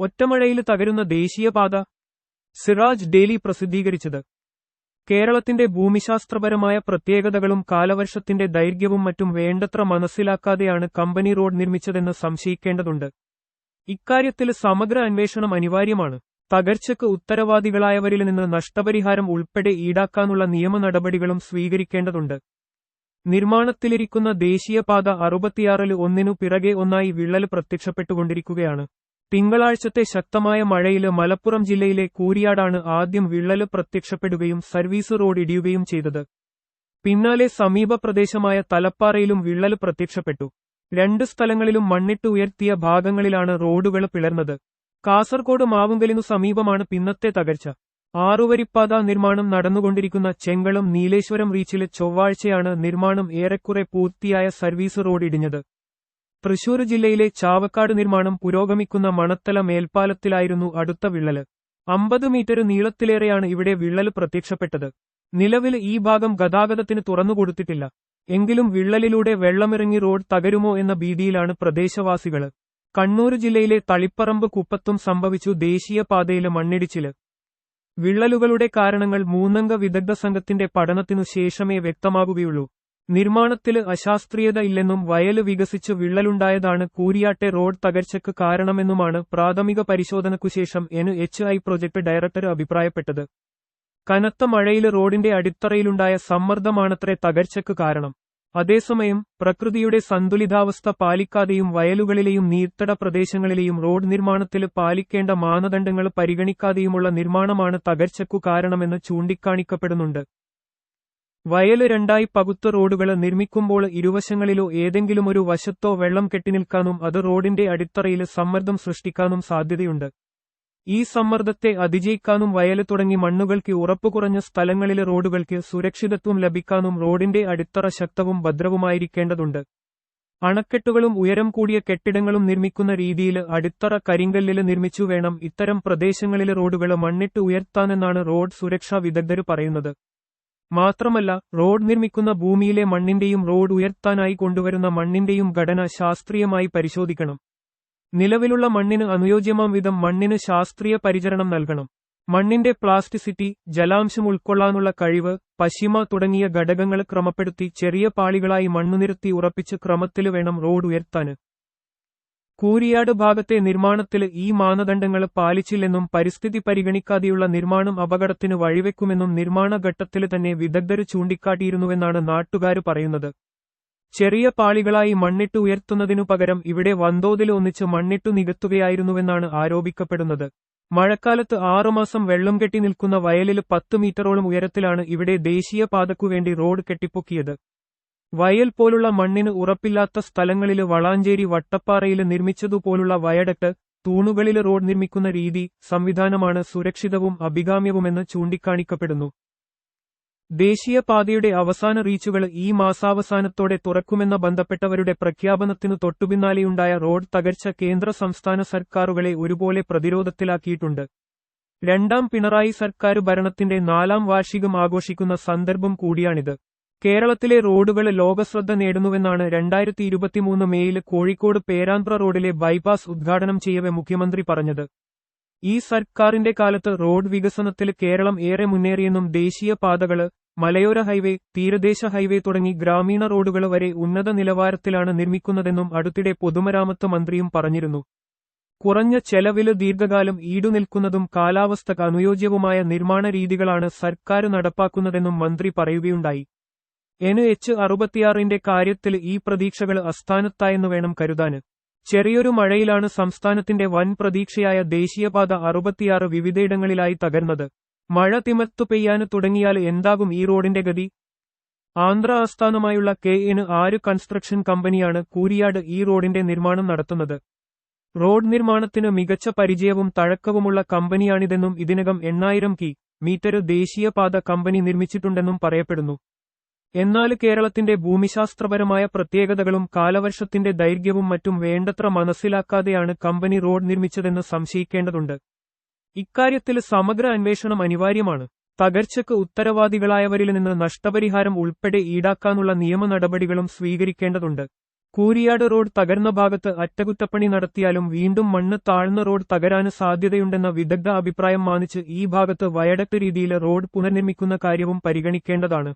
ഒറ്റമഴയിൽ തകരുന്ന ദേശീയപാത സിറാജ് ഡെയിലി പ്രസിദ്ധീകരിച്ചത്. കേരളത്തിന്റെ ഭൂമിശാസ്ത്രപരമായ പ്രത്യേകതകളും കാലവർഷത്തിന്റെ ദൈർഘ്യവും മറ്റും വേണ്ടത്ര മനസ്സിലാക്കാതെയാണ് കമ്പനി റോഡ് നിർമ്മിച്ചതെന്ന് സംശയിക്കേണ്ടതുണ്ട്. ഇക്കാര്യത്തിൽ സമഗ്ര അന്വേഷണം അനിവാര്യമാണ്. തകർച്ചയ്ക്ക് ഉത്തരവാദികളായവരിൽ നിന്ന് നഷ്ടപരിഹാരം ഉൾപ്പെടെ ഈടാക്കാനുള്ള നിയമ നടപടികളും സ്വീകരിക്കേണ്ടതുണ്ട്. നിർമ്മാണത്തിലിരിക്കുന്ന ദേശീയപാത അറുപത്തിയാറിൽ ഒന്നിനു പിറകെ ഒന്നായി വിള്ളൽ പ്രത്യക്ഷപ്പെട്ടുകൊണ്ടിരിക്കുകയാണ്. തിങ്കളാഴ്ചത്തെ ശക്തമായ മഴയിൽ മലപ്പുറം ജില്ലയിലെ കൂരിയാടാണ് ആദ്യം വിള്ളൽ പ്രത്യക്ഷപ്പെടുകയും സർവീസ് റോഡ് ഇടിയുകയും ചെയ്തത്. പിന്നാലെ സമീപ പ്രദേശമായ തലപ്പാറയിലും വിള്ളൽ പ്രത്യക്ഷപ്പെട്ടു. രണ്ട് സ്ഥലങ്ങളിലും മണ്ണിട്ട് ഉയർത്തിയ ഭാഗങ്ങളിലാണ് റോഡുകൾ പിളർന്നത്. കാസർകോട് മാവുങ്കലിനു സമീപമാണ് പിന്നത്തെ തകർച്ച. ആറുവരിപ്പാത നിർമ്മാണം നടന്നുകൊണ്ടിരിക്കുന്ന ചെങ്കളം നീലേശ്വരം റീച്ചിലെ ചൊവ്വാഴ്ചയാണ് നിർമ്മാണം ഏറെക്കുറെ പൂർത്തിയായ സർവീസ് റോഡ് ഇടിഞ്ഞത്. തൃശൂർ ജില്ലയിലെ ചാവക്കാട് നിർമ്മാണം പുരോഗമിക്കുന്ന മണത്തല മേൽപ്പാലത്തിലായിരുന്നു അടുത്ത വിള്ളൽ അമ്പത് മീറ്റർ നീളത്തിലേറെയാണ് ഇവിടെ വിള്ളൽ പ്രത്യക്ഷപ്പെട്ടത്. നിലവിൽ ഈ ഭാഗം ഗതാഗതത്തിന് തുറന്നുകൊടുത്തിട്ടില്ല. എങ്കിലും വിള്ളലിലൂടെ വെള്ളമിറങ്ങി റോഡ് തകരുമോ എന്ന ഭീതിയിലാണ് പ്രദേശവാസികൾ. കണ്ണൂർ ജില്ലയിലെ തളിപ്പറമ്പ് കുപ്പത്തും സംഭവിച്ചു ദേശീയപാതയിലെ മണ്ണിടിച്ചിൽ വിള്ളലുകളുടെ കാരണങ്ങൾ മൂന്നംഗ വിദഗ്ധ സംഘത്തിന്റെ പഠനത്തിനു ശേഷമേ വ്യക്തമാകുകയുള്ളൂ. നിർമ്മാണത്തിൽ അശാസ്ത്രീയത ഇല്ലെന്നും വയൽ വികസിച്ച് വിള്ളലുണ്ടായതാണ് കൂരിയാട്ടെ റോഡ് തകർച്ചയ്ക്ക് കാരണമെന്നുമാണ് പ്രാഥമിക പരിശോധനയ്ക്കുശേഷം N H I project director അഭിപ്രായപ്പെട്ടത്. കനത്ത മഴയിൽ റോഡിന്റെ അടിത്തറയിലുണ്ടായ സമ്മർദ്ദമാണത്രേ തകർച്ചയ്ക്ക് കാരണം. അതേസമയം പ്രകൃതിയുടെ സന്തുലിതാവസ്ഥ പാലിക്കാതെയും വയലുകളിലെയും നീർത്തട പ്രദേശങ്ങളിലെയും റോഡ് നിർമ്മാണത്തിൽ പാലിക്കേണ്ട മാനദണ്ഡങ്ങൾ പരിഗണിക്കാതെയുമുള്ള നിർമ്മാണമാണ് തകർച്ചയ്ക്കു കാരണമെന്ന് ചൂണ്ടിക്കാണിക്കപ്പെടുന്നുണ്ട്. വയൽ രണ്ടായി പകുത്ത റോഡുകൾ നിർമ്മിക്കുമ്പോൾ ഇരുവശങ്ങളിലോ ഏതെങ്കിലും ഒരു വശത്തോ വെള്ളം കെട്ടിനിൽക്കാനും അത് റോഡിന്റെ അടിത്തറയിൽ സമ്മർദ്ദം സൃഷ്ടിക്കാനും സാധ്യതയുണ്ട്. ഈ സമ്മർദ്ദത്തെ അതിജയിക്കാനും വയൽ തുടങ്ങി മണ്ണുകൾക്ക് ഉറപ്പുകുറഞ്ഞ സ്ഥലങ്ങളിലെ റോഡുകൾക്ക് സുരക്ഷിതത്വം ലഭിക്കാനും റോഡിന്റെ അടിത്തറ ശക്തവും ഭദ്രവുമായിരിക്കേണ്ടതുണ്ട്. അണക്കെട്ടുകളും ഉയരം കൂടിയ കെട്ടിടങ്ങളും നിർമ്മിക്കുന്ന രീതിയിൽ അടിത്തറ കരിങ്കല്ലിൽ നിർമ്മിച്ചു വേണം ഇത്തരം പ്രദേശങ്ങളിലെ റോഡുകൾ മണ്ണിട്ട് ഉയർത്താനെന്നാണ് റോഡ് സുരക്ഷാ വിദഗ്ധർ പറയുന്നത്. മാത്രമല്ല റോഡ് നിർമ്മിക്കുന്ന ഭൂമിയിലെ മണ്ണിന്റെയും റോഡ് ഉയർത്താനായി കൊണ്ടുവരുന്ന മണ്ണിന്റെയും ഘടന ശാസ്ത്രീയമായി പരിശോധിക്കണം. നിലവിലുള്ള മണ്ണിന് അനുയോജ്യമാം വിധം മണ്ണിന് ശാസ്ത്രീയ പരിചരണം നൽകണം. മണ്ണിന്റെ പ്ലാസ്റ്റിസിറ്റി ജലാംശം ഉൾക്കൊള്ളാനുള്ള കഴിവ് പശിമ തുടങ്ങിയ ഘടകങ്ങൾ ക്രമപ്പെടുത്തി ചെറിയ പാളികളായി മണ്ണുനിരത്തി ഉറപ്പിച്ച് ക്രമത്തിൽ വേണം റോഡ് ഉയർത്താന്. കൂരിയാട് ഭാഗത്തെ നിർമ്മാണത്തിൽ ഈ മാനദണ്ഡങ്ങൾ പാലിച്ചില്ലെന്നും പരിസ്ഥിതി പരിഗണിക്കാതെയുള്ള നിർമ്മാണം അപകടത്തിന് വഴിവെക്കുമെന്നും നിർമ്മാണ ഘട്ടത്തിൽ തന്നെ വിദഗ്ധർ ചൂണ്ടിക്കാട്ടിയിരുന്നുവെന്നാണ് നാട്ടുകാർ പറയുന്നത്. ചെറിയ പാളികളായി മണ്ണിട്ട് ഉയർത്തുന്നതിനു പകരം ഇവിടെ വൻതോതിൽ ഒന്നിച്ച് മണ്ണിട്ടു നികത്തുകയായിരുന്നുവെന്നാണ് ആരോപിക്കപ്പെടുന്നത്. മഴക്കാലത്ത് ആറുമാസം വെള്ളം കെട്ടി നിൽക്കുന്ന വയലിൽ പത്ത് മീറ്ററോളം ഉയരത്തിലാണ് ഇവിടെ ദേശീയപാതക്കുവേണ്ടി റോഡ് കെട്ടിപ്പൊക്കിയത്. വയൽ പോലുള്ള മണ്ണിന് ഉറപ്പില്ലാത്ത സ്ഥലങ്ങളിൽ വളാഞ്ചേരി വട്ടപ്പാറയിൽ നിർമ്മിച്ചതുപോലുള്ള വയഡക്ട് തൂണുകളിൽ റോഡ് നിർമ്മിക്കുന്ന രീതി സംവിധാനമാണ് സുരക്ഷിതവും അഭികാമ്യവുമെന്ന് ചൂണ്ടിക്കാണിക്കപ്പെടുന്നു. ദേശീയപാതയുടെ അവസാന റീച്ചുകൾ ഈ മാസാവസാനത്തോടെ തുറക്കുമെന്ന ബന്ധപ്പെട്ടവരുടെ പ്രഖ്യാപനത്തിനു തൊട്ടുപിന്നാലെയുണ്ടായ റോഡ് തകർച്ച കേന്ദ്ര സംസ്ഥാന സർക്കാരുകളെ ഒരുപോലെ പ്രതിരോധത്തിലാക്കിയിട്ടുണ്ട്. രണ്ടാം പിണറായി സർക്കാർ ഭരണത്തിന്റെ നാലാം വാർഷികം ആഘോഷിക്കുന്ന സന്ദർഭം കൂടിയാണിത്. കേരളത്തിലെ റോഡുകൾ ലോകശ്രദ്ധ നേടുന്നുവെന്നാണ് രണ്ടായിരത്തി ഇരുപത്തിമൂന്ന് മേയിൽ കോഴിക്കോട് പേരാമ്പ്ര റോഡിലെ ബൈപ്പാസ് ഉദ്ഘാടനം ചെയ്യവെ മുഖ്യമന്ത്രി പറഞ്ഞത്. ഈ സർക്കാരിന്റെ കാലത്ത് റോഡ് വികസനത്തിൽ കേരളം ഏറെ മുന്നേറിയെന്നും ദേശീയ പാതകൾ മലയോര ഹൈവേ തീരദേശ ഹൈവേ തുടങ്ങി ഗ്രാമീണ റോഡുകൾ വരെ ഉന്നത നിലവാരത്തിലാണ് നിർമ്മിക്കുന്നതെന്നും അടുത്തിടെ പൊതുമരാമത്ത് മന്ത്രിയും പറഞ്ഞിരുന്നു. കുറഞ്ഞ ചെലവിൽ ദീർഘകാലം ഈടുനിൽക്കുന്നതും കാലാവസ്ഥക്ക് അനുയോജ്യവുമായ നിർമ്മാണ രീതികളാണ് സർക്കാർ നടപ്പാക്കുന്നതെന്നും മന്ത്രി പറയുകയുണ്ടായി. എൻ എച്ച് അറുപത്തിയാറിന്റെ കാര്യത്തിൽ ഈ പ്രതീക്ഷകൾ അസ്ഥാനത്തായെന്ന് വേണം കരുതാന് ചെറിയൊരു മഴയിലാണ് സംസ്ഥാനത്തിന്റെ വൻ പ്രതീക്ഷയായ ദേശീയപാത അറുപത്തിയാറ് വിവിധയിടങ്ങളിലായി തകർന്നത്. മഴ തിമത്തു പെയ്യാന് തുടങ്ങിയാൽ എന്താകും ഈ റോഡിന്റെ ഗതി? ആന്ധ്ര ആസ്ഥാനമായുള്ള കെ എന് ആര് കൺസ്ട്രക്ഷൻ കമ്പനിയാണ് കൂരിയാട് ഈ റോഡിന്റെ നിർമ്മാണം നടത്തുന്നത്. റോഡ് നിർമ്മാണത്തിന് മികച്ച പരിചയവും തഴക്കവുമുള്ള കമ്പനിയാണിതെന്നും ഇതിനകം എണ്ണായിരം കി. മീറ്റർ ദേശീയപാത കമ്പനി നിർമ്മിച്ചിട്ടുണ്ടെന്നും പറയപ്പെടുന്നു. എന്നാൽ കേരളത്തിന്റെ ഭൂമിശാസ്ത്രപരമായ പ്രത്യേകതകളും കാലവർഷത്തിന്റെ ദൈർഘ്യവും മറ്റും വേണ്ടത്ര മനസ്സിലാക്കാതെയാണ് കമ്പനി റോഡ് നിർമ്മിച്ചതെന്ന് സംശയിക്കേണ്ടതുണ്ട്. ഇക്കാര്യത്തിൽ സമഗ്ര അന്വേഷണം അനിവാര്യമാണ്. തകർച്ചയ്ക്ക് ഉത്തരവാദികളായവരിൽ നിന്ന് നഷ്ടപരിഹാരം ഉൾപ്പെടെ ഈടാക്കാനുള്ള നിയമ നടപടികളും സ്വീകരിക്കേണ്ടതുണ്ട്. കൂരിയാട് റോഡ് തകർന്ന ഭാഗത്ത് അറ്റകുറ്റപ്പണി നടത്തിയാലും വീണ്ടും മണ്ണ് താഴ്ന്ന റോഡ് തകരാന് സാധ്യതയുണ്ടെന്ന വിദഗ്ധ അഭിപ്രായം മാനിച്ച് ഈ ഭാഗത്ത് വയടത്ത് രീതിയിൽ റോഡ് പുനർനിർമ്മിക്കുന്ന കാര്യവും പരിഗണിക്കേണ്ടതാണ്.